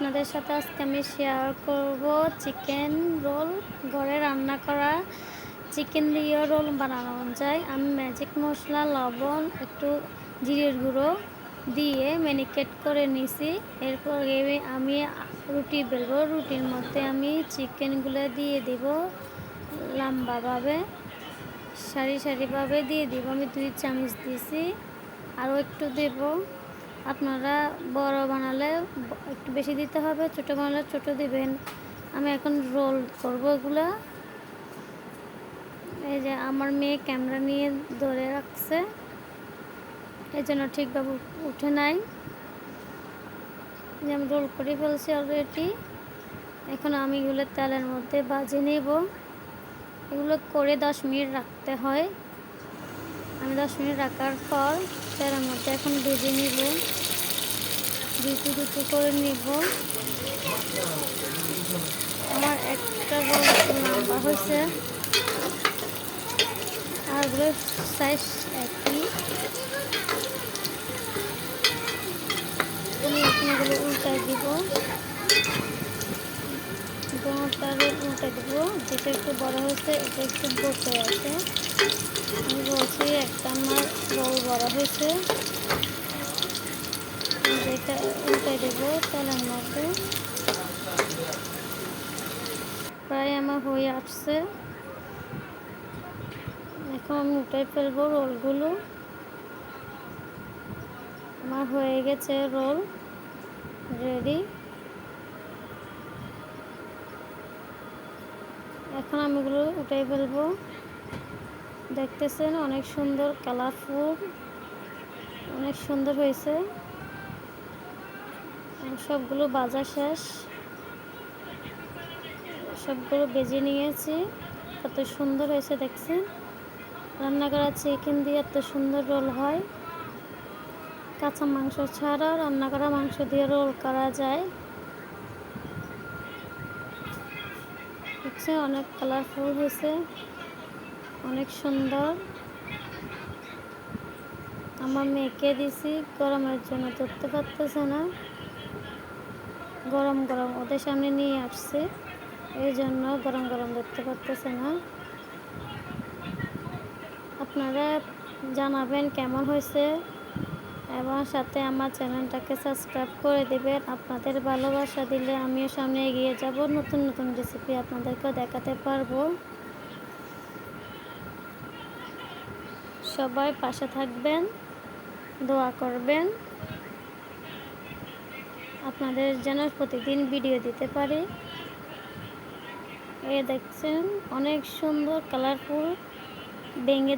আপনাদের সাথে আজকে আমি শেয়ার করব চিকেন রোল ঘরে রান্না করা চিকেন দিয়ে রোল বানানো। যায় আমি ম্যাজিক মশলা, লবণ, একটু জিরের গুঁড়ো দিয়ে ম্যানিকেট করে নিছি। এরপর আমি রুটি বেলবো। রুটির মধ্যে আমি চিকেনগুলো দিয়ে দিব লম্বাভাবে, সারি সারিভাবে দিয়ে দিব। আমি দুই চামচ দিয়েছি আরও একটু দেবো। আপনারা বড় বানালে একটু বেশি দিতে হবে, ছোটো বানালে ছোটো দিবেন। আমি এখন রোল করব এগুলো। এই যে আমার মেয়ে ক্যামেরা নিয়ে ধরে রাখছে। এই জন্য ঠিকভাবে উঠে নাই। যে আমি রোল করে ফেলছি অলরেডি এখন আমি এগুলো তেলের মধ্যে বাজে নেব। এগুলো করে দশ মিনিট রাখতে হয়। আমি দশ মিনিট রাখার পর তেলের মধ্যে এখন ভেজে নিব। দুটো দুটো করে নিব। আমার একটা লম্বা হয়েছে। আর সাইজ একই। আমি উল্টাই দিব। রোল উল্টে দেবো। যেটা একটু বড় হয়েছে, এটা একটু বসে আছে আমি বলছি একটা আমার রোল বড় হয়েছে। প্রায় আমার হয়ে আসছে। এখন আমি উঠে ফেলব রোলগুলো। আমার হয়ে গেছে রোল। রেডি। এখন আমি এগুলো উঠে ফেলব। দেখতেছেন, অনেক সুন্দর কালারফুল অনেক সুন্দর হয়েছে। সবগুলো বাজার শেষ। সবগুলো বেজে নিয়েছি, কত সুন্দর হয়েছে দেখছেন। রান্না করা চিকেন দিয়ে এত সুন্দর রোল হয়। কাঁচা মাংস ছাড়া রান্না করা মাংস দিয়ে রোল করা যায়। দেখছে অনেক কালারফুল হয়েছে। অনেক সুন্দর। আমার মেয়েকে দিছি, গরমের জন্য ধরতে পারতেছে না। গরম গরম, ওদের সামনে নিয়ে আসছে। এই জন্য গরম গরম ধরতে পারতেছে না। আপনারা জানাবেন কেমন হয়েছে এবং সাথে আমার চ্যানেলটাকে সাবস্ক্রাইব করে দেবেন। আপনাদের ভালোবাসা দিলে আমিও সামনে এগিয়ে যাব। নতুন নতুন রেসিপি আপনাদেরকেও দেখাতে পারব। সবাই পাশে থাকবেন, দোয়া করবেন। আপনাদের যেন প্রতিদিন ভিডিও দিতে পারি। এ দেখছেন, অনেক সুন্দর কালারফুল ভেঙে